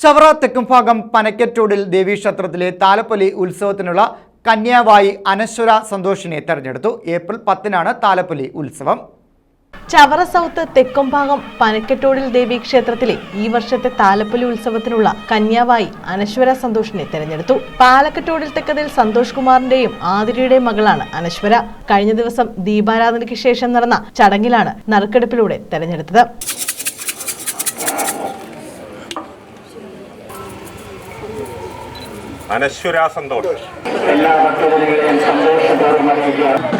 ചവറ തെക്കുംഭാഗം പനക്കറ്റോടിൽ ദേവീക്ഷേത്രത്തിലെ താലപ്പൊലി ഉത്സവത്തിനുള്ള കന്യാവായി അനശ്വര സന്തോഷിനെ തെരഞ്ഞെടുത്തു. ഏപ്രിൽ പത്തിനാണ് താലപ്പൊലി ഉത്സവം. ചവറ സൗത്ത് തെക്കുംഭാഗം പനക്കറ്റോടിൽ ദേവി ക്ഷേത്രത്തിലെ ഈ വർഷത്തെ താലപ്പൊലി ഉത്സവത്തിനുള്ള കന്യാവായി അനശ്വര സന്തോഷിനെ തെരഞ്ഞെടുത്തു. പാലക്കറ്റോടിൽ തെക്കതിൽ സന്തോഷ് കുമാറിന്റെയും ആതിരയുടെയും മകളാണ് അനശ്വര. കഴിഞ്ഞ ദിവസം ദീപാരാധനയ്ക്ക് ശേഷം നടന്ന ചടങ്ങിലാണ് നറുക്കെടുപ്പിലൂടെ തെരഞ്ഞെടുത്തത്. അനശ്വര സന്തോഷം എല്ലാ ഭക്തജനങ്ങളെയും സന്തോഷപൂർവം അറിയിക്കുക.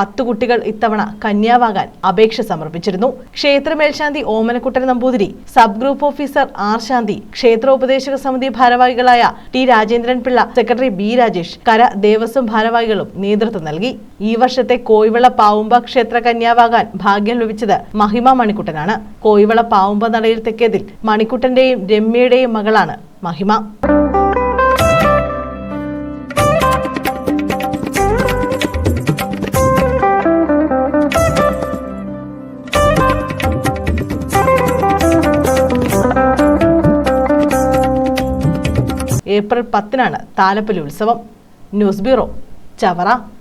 പത്ത് കുട്ടികൾ ഇത്തവണ കന്യാവാകാൻ അപേക്ഷ സമർപ്പിച്ചിരുന്നു. ക്ഷേത്ര മേൽശാന്തി Omanakuttan Namboothiri sub group officer R Shanthi ക്ഷേത്രോപദേശക സമിതി ഭാരവാഹികളായ T Rajendran Pillai secretary B Rajesh കര ദേവസ്വം ഭാരവാഹികളും നേതൃത്വം നൽകി. ഈ വർഷത്തെ കോയിവള പാവുമ്പ ക്ഷേത്ര കന്യാവാകാൻ ഭാഗ്യം ലഭിച്ചത് മഹിമ മണിക്കുട്ടനാണ്. കോയിവള പാവുമ്പ നടയിൽ തെക്കേതിൽ മണിക്കുട്ടന്റെയും രമ്യയുടെയും മകളാണ് മഹിമ. ഏപ്രിൽ പത്തിനാണ് താലപ്പൊലി ഉത്സവം. News bureau Chavara.